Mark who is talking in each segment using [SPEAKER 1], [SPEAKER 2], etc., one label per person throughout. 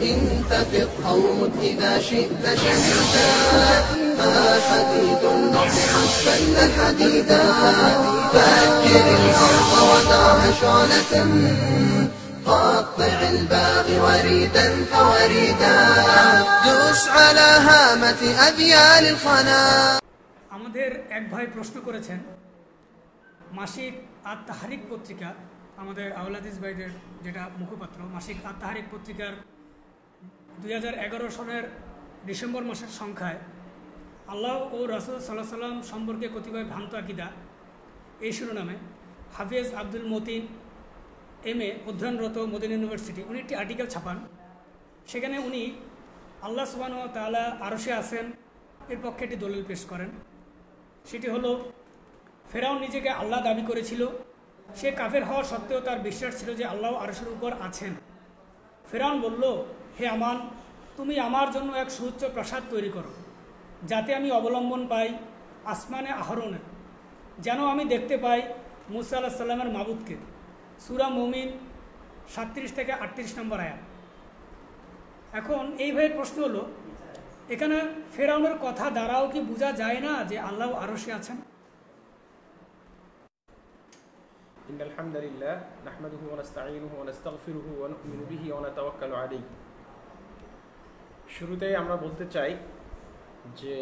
[SPEAKER 1] إن تفق أو مت إذا شئت شهيدا ما حديد النص حبا حديدا فأكر الأرض ودعها شعلة قطع الباغي وريدا فوريدا دوس على هامة أذيال الخنا
[SPEAKER 2] আমাদের এক ভাই প্রশ্ন করেছেন মাসিক আত তাহারিক পত্রিকা আমাদের আউলাদিস ভাইদের যেটা মুখপাত্র মাসিক আত তাহারিক পত্রিকার দুই সনের ডিসেম্বর মাসের সংখ্যায় আল্লাহ ও রাসুল সাল্লাহ সাল্লাম সম্পর্কে কতিপয় ভ্রান্ত আকিদা, এই শিরোনামে হাফিজ আব্দুল মতিন, এম এ অধ্যয়নরত মদিন ইউনিভার্সিটি, উনি একটি আর্টিকেল ছাপান। সেখানে উনি আল্লাহ সুবান ও তালা আরশে আছেন, এর পক্ষে একটি দলিল পেশ করেন। সেটি হলো ফেরাও নিজেকে আল্লাহ দাবি করেছিল। সে কাফের হওয়া সত্ত্বেও তার বিশ্বাস ছিল যে আল্লাহ আরশের উপর আছেন। ফেরাউন বলল, হে আমান, তুমি আমার জন্য এক সুউচ্চ প্রাসাদ তৈরি করো, যাতে আমি অবলম্বন পাই আসমানে আহরণের যেন আমি দেখতে পাই মুসা আল্লাহ সাল্লামের মাবুদকে। সুরা মমিন সাতত্রিশ থেকে আটত্রিশ নম্বর আয়াত। এখন এই ভাইয়ের প্রশ্ন হলো, এখানে ফেরাউনের কথা দ্বারাও কি বোঝা যায় না যে আল্লাহ আরশে আছেন?
[SPEAKER 3] إن الحمد لله نحمده ونستعينه ونستغفره ونؤمن به ونتوكل عليه শুরুতেই আমরা বলতে চাই যে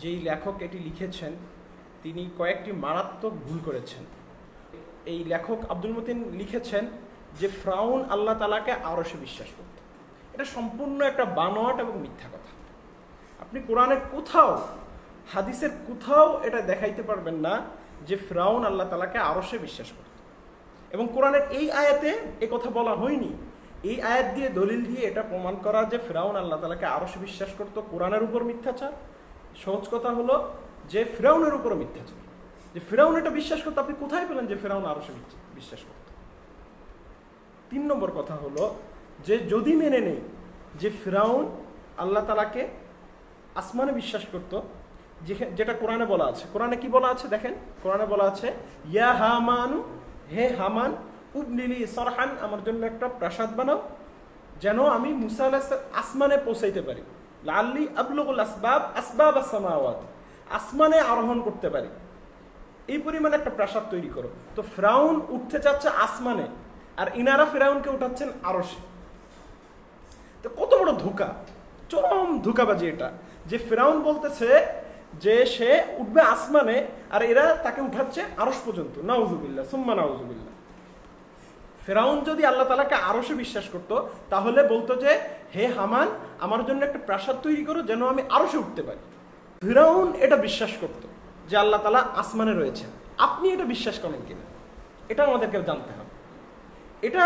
[SPEAKER 3] যেই লেখক এটি লিখেছেন তিনি কয়েকটি মারাত্মক ভুল করেছেন এই লেখক আব্দুল মতিন লিখেছেন যে ফ্রাউন আল্লাহ তালাকে আরশে বিশ্বাস করত এটা সম্পূর্ণ একটা বানোয়াট এবং মিথ্যা কথা আপনি কোরআনের কোথাও হাদিসের কোথাও এটা দেখাইতে পারবেন না যে ফ্রাউন আল্লাহ তালাকে আরশে বিশ্বাস করত এবং কোরআনের এই আয়াতে এ কথা বলা হয়নি। এই আয়াত দিয়ে দলিল দিয়ে এটা প্রমাণ করা যে ফেরাউন আল্লাহ তালাকে আরশে বিশ্বাস করতো কোরআনের উপর মিথ্যাচার। সহজ কথা হলো যে ফেরাউনের উপর মিথ্যাচার। যে ফেরাউন এটা বিশ্বাস করতো, আপনি কোথায় পেলেন যে ফেরাউন আরশে বিশ্বাস করত? তিন নম্বর কথা হলো যে যদি মেনে নেই যে ফেরাউন আল্লাহ তালাকে আসমানে বিশ্বাস করত যেটা কোরআনে বলা আছে। কোরআনে কি বলা আছে? দেখেন, কোরআনে বলা আছে, ইয়া হামানু হে হামান উবনিলি সরহান, আমার জন্য একটা প্রাসাদ বানাও, যেন আমি মুসা আসমানে পৌঁছাইতে পারি। লাল্লি আবলুগুল আসবাব আসবাব আসমাওয়াত আসমানে আরোহণ করতে পারি। এই পরিমাণে একটা প্রাসাদ তৈরি করো। তো ফ্রাউন উঠতে চাচ্ছে আসমানে, আর ইনারা ফেরাউনকে উঠাচ্ছেন আরশে। তো কত বড় ধোকা, চরম ধোকাবাজি এটা। যে ফেরাউন বলতেছে যে সে উঠবে আসমানে, আর এরা তাকে উঠাচ্ছে আরস পর্যন্ত। নাউজুবিল্লা সুম্মা নাউজুবিল্লা ফেরাউন যদি আল্লাহ তালাকে আরশে বিশ্বাস করত, তাহলে বলতো যে, হে হামান, আমার জন্য একটা প্রাসাদ তৈরি করো যেন আমি আরশে উঠতে পারি। ফেরাউন এটা বিশ্বাস করত যে আল্লাহ তালা আসমানে রয়েছেন। আপনি এটা বিশ্বাস করেন কিনা? এটা আমাদেরকে জানতে হবে। এটা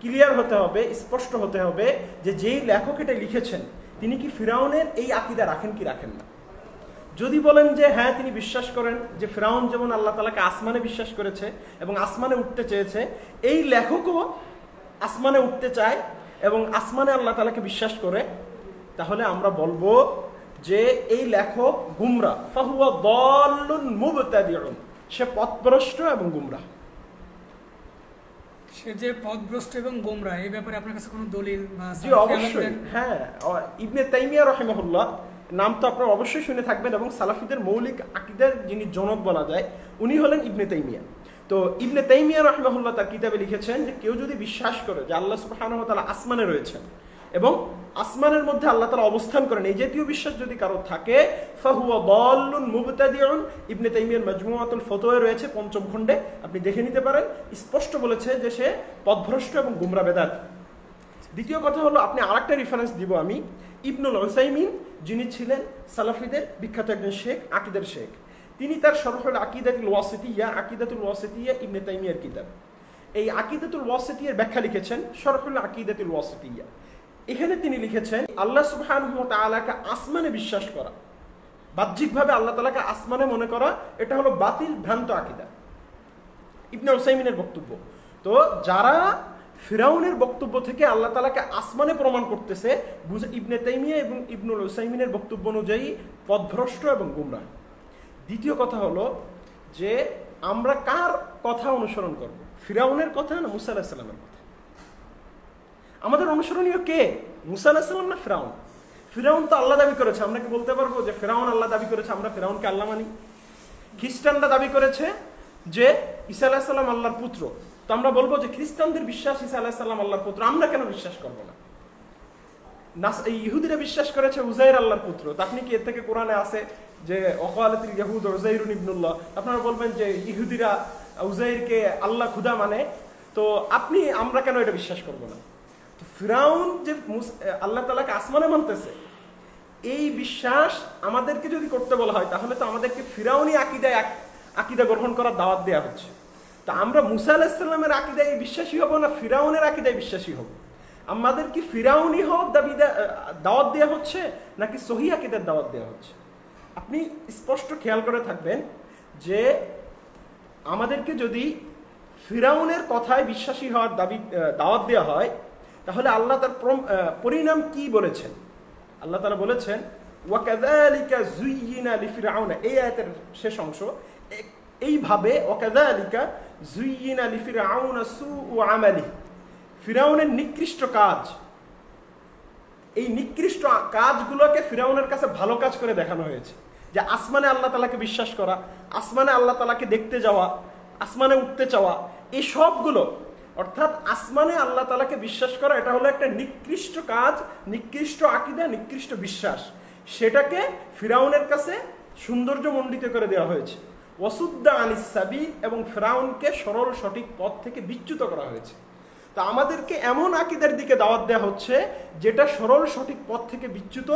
[SPEAKER 3] ক্লিয়ার হতে হবে, স্পষ্ট হতে হবে যে যেই লেখক এটা লিখেছেন, তিনি কি ফিরাউনের এই আকিদা রাখেন কি রাখেন না। যদি বলেন যে হ্যাঁ তিনি বিশ্বাস করেন যে ফিরাউন যেমন আল্লাহ তালাকে আসমানে বিশ্বাস করেছে এবং আসমানে উঠতে চেয়েছে এই লেখকও আসমানে উঠতে চায় এবং আসমানে আল্লাহ তালাকে বিশ্বাস করে তাহলে আমরা বলব যে এই লেখক গুমরা ফাহুয়া দল্লুন মুবতাদিউন। সে পথভ্রষ্ট এবং গুমরা।
[SPEAKER 2] সে যে পথভ্রষ্ট এবং গোমরা এই ব্যাপারে আপনার কাছে কোনো দলিল বা
[SPEAKER 3] অবশ্যই। হ্যাঁ ইবনে তাইমিয়া রহিমাহুল্লাহ নাম তো আপনারা অবশ্যই শুনে থাকবেন এবং সালাফিদের মৌলিক আকিদের যিনি জনক বলা যায়, উনি হলেন ইবনে তাইমিয়া। তো ইবনে তাইমিয়া রহিমাহুল্লাহ তার কিতাবে লিখেছেন যে, কেউ যদি বিশ্বাস করে যে আল্লাহ সুবহানাহু তাআলা আসমানে রয়েছেন এবং আসমানের মধ্যে আল্লাহ তালা অবস্থান করেন, এই জাতীয় বিশ্বাস যদি কারও থাকে, ফাহুয়া দাল্লুন মুবতাদিউন। ইবনে তাইমিয়ার মাজমুআতুল ফতোয়া রয়েছে পঞ্চম খণ্ডে, আপনি দেখে নিতে পারেন। স্পষ্ট বলেছে যে সে পথভ্রষ্ট এবং গুমরা বেদাত। দ্বিতীয় কথা হলো, আপনি আরেকটা রেফারেন্স দিব আমি, ইবনুল ওসাইমিন যিনি ছিলেন সালাফিদের বিখ্যাত একজন শেখ, আকিদের শেখ। তিনি তার সরহল আকিদাতুল ওয়াসিতিয়া আকিদাতুল ওয়াসিতিয়া ইবনে তাইমিয়ার কিতাব। এই আকিদাতুল ওয়াসিতিয়ার ব্যাখ্যা লিখেছেন সরহল আকিদাতুল ওয়াসিতিয়া। এখানে তিনি লিখেছেন, আল্লাহ সুবহানাহু ওয়া তাআলাকে আসমানে বিশ্বাস করা। বাহ্যিকভাবে আল্লাহ তাআলাকে আসমানে মনে করা, এটা হলো বাতিল ভ্রান্ত আকিদা। ইবনে ওসাইমিনের বক্তব্য। তো যারা ফিরাউনের বক্তব্য থেকে আল্লাহ তালাকে আসমানে প্রমাণ করতেছে, বুঝে ইবনে তাইমিয়া এবং ইবনুল ওসাইমিনের বক্তব্য অনুযায়ী পথভ্রষ্ট এবং গুমরা দ্বিতীয় কথা হলো যে আমরা কার কথা অনুসরণ করব? ফিরাউনের কথা না মুসা আলাহিসাল্লামের কথা? আমাদের অনুসরণীয় কে? মুসা আলাহিসাল্লাম না ফেরাউন? ফিরাউন তো আল্লাহ দাবি করেছে, আমরা কি বলতে পারব যে ফেরাউন আল্লাহ দাবি করেছে, আমরা ফেরাউনকে আল্লাহ মানি? খ্রিস্টানরা দাবি করেছে যে ঈসা আলাহিসাল্লাম আল্লাহর পুত্র। তো আমরা বলব যে খ্রিস্টানদের বিশ্বাস ঈসা আলাহিসাল্লাম আল্লাহর পুত্র। আমরা কেন বিশ্বাস করব না? এই ইহুদিরা বিশ্বাস করেছে উজাইর আল্লাহর পুত্র। আপনি কি এর থেকে কোরআনে আছে যে অকালাতিল ইয়াহুদ উজাইরুন ইবনুল্লাহ আপনারা বলবেন যে, ইহুদিরা উজাইরকে আল্লাহ খুদা মানে। তো আপনি, আমরা কেন এটা বিশ্বাস করব না? তো ফিরাউন যে আল্লাহ তালাকে আসমানে মানতেছে। এই বিশ্বাস আমাদেরকে যদি করতে বলা হয়, তাহলে তো আমাদেরকে ফিরাউনি আকিদায় আক- আকিদা গ্রহণ করার দাওয়াত দেওয়া হচ্ছে। তা আমরা মুসা আলাহিসাল্লামের আকিদায় বিশ্বাসী হব না ফিরাউনের আকিদায় বিশ্বাসী হব? আমাদের কি ফিরাউনি হওয়ার দাবি দাওয়াত দেওয়া হচ্ছে নাকি সহি আকিদার দাওয়াত দেওয়া হচ্ছে? আপনি স্পষ্ট খেয়াল করে থাকবেন যে আমাদেরকে যদি ফিরাউনের কথায় বিশ্বাসী হওয়ার দাবি দাওয়াত দেওয়া হয়, তাহলে আল্লাহ তার পরিণাম কি বলেছেন? আল্লাহ তারা বলেছেন ওয়াকাদালিকা জুইয়িনা লিফিরাউনা এই আয়াতের শেষ অংশ। এইভাবে ওয়াকাদালিকা জুইয়িনা লিফিরাউনা সুউ আমালি। ফিরাউনের নিকৃষ্ট কাজ। এই নিকৃষ্ট কাজগুলোকে ফিরাউনের কাছে ভালো কাজ করে দেখানো হয়েছে। যে আসমানে আল্লাহ তালাকে বিশ্বাস করা, আসমানে আল্লাহ তালাকে দেখতে যাওয়া, আসমানে উঠতে চাওয়া, এই সবগুলো, অর্থাৎ আসমানে আল্লাহ তালাকে বিশ্বাস করা, এটা হলো একটা নিকৃষ্ট কাজ, নিকৃষ্ট আকিদা, নিকৃষ্ট বিশ্বাস। সেটাকে ফিরাউনের কাছে সৌন্দর্য মণ্ডিত করে দেওয়া হয়েছে। ওসুদ্দা আনিস সাবি এবং ফিরাউনকে সরল সঠিক পথ থেকে বিচ্যুত করা হয়েছে। তা আমাদেরকে এমন আকিদের দিকে দাওয়াত দেওয়া হচ্ছে, যেটা সরল সঠিক পথ থেকে বিচ্যুত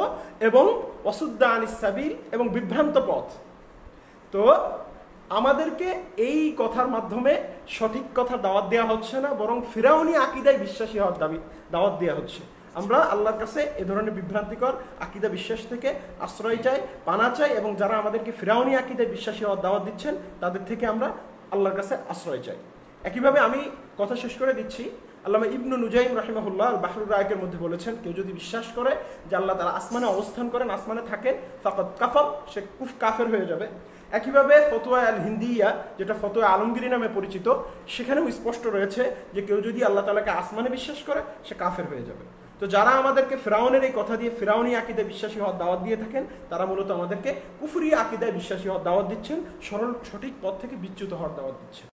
[SPEAKER 3] এবং অসুদ্দা আনিস সাবির এবং বিভ্রান্ত পথ। তো আমাদেরকে এই কথার মাধ্যমে সঠিক কথা দাওয়াত দেওয়া হচ্ছে না, বরং ফিরাউনি আকিদায় বিশ্বাসী হওয়ার দাবি, দাওয়াত দেওয়া হচ্ছে। আমরা আল্লাহর কাছে এ ধরনের বিভ্রান্তিকর আকিদা বিশ্বাস থেকে আশ্রয় চাই, পানা চাই এবং যারা আমাদেরকে ফিরাউনি আকিদায় বিশ্বাসী হওয়ার দাওয়াত দিচ্ছেন, তাদের থেকে আমরা আল্লাহর কাছে আশ্রয় চাই। একইভাবে আমি কথা শেষ করে দিচ্ছি। আল্লামা ইবনু নুজাইম রাহিমাহুল্লাহ বাহরুর রায়কের মধ্যে বলেছেন, কেউ যদি বিশ্বাস করে যে আল্লাহ তারা আসমানে অবস্থান করেন, আসমানে থাকেন ফাকত কাফর, সে কুফ কাফের হয়ে যাবে। একইভাবে ফতোয়া আল হিন্দিয়া যেটা ফতোয়া আলমগিরি নামে পরিচিত, সেখানেও স্পষ্ট রয়েছে যে কেউ যদি আল্লাহ তালাকে আসমানে বিশ্বাস করে, সে কাফের হয়ে যাবে। তো যারা আমাদেরকে ফেরাউনের এই কথা দিয়ে ফেরাউনি আকিদায় বিশ্বাসী হওয়ার দাওয়াত দিয়ে থাকেন, তারা মূলত আমাদেরকে কুফুরি আকিদায় বিশ্বাসী হওয়ার দাওয়াত দিচ্ছেন, সরল সঠিক পথ থেকে বিচ্যুত হওয়ার দাওয়াত দিচ্ছেন।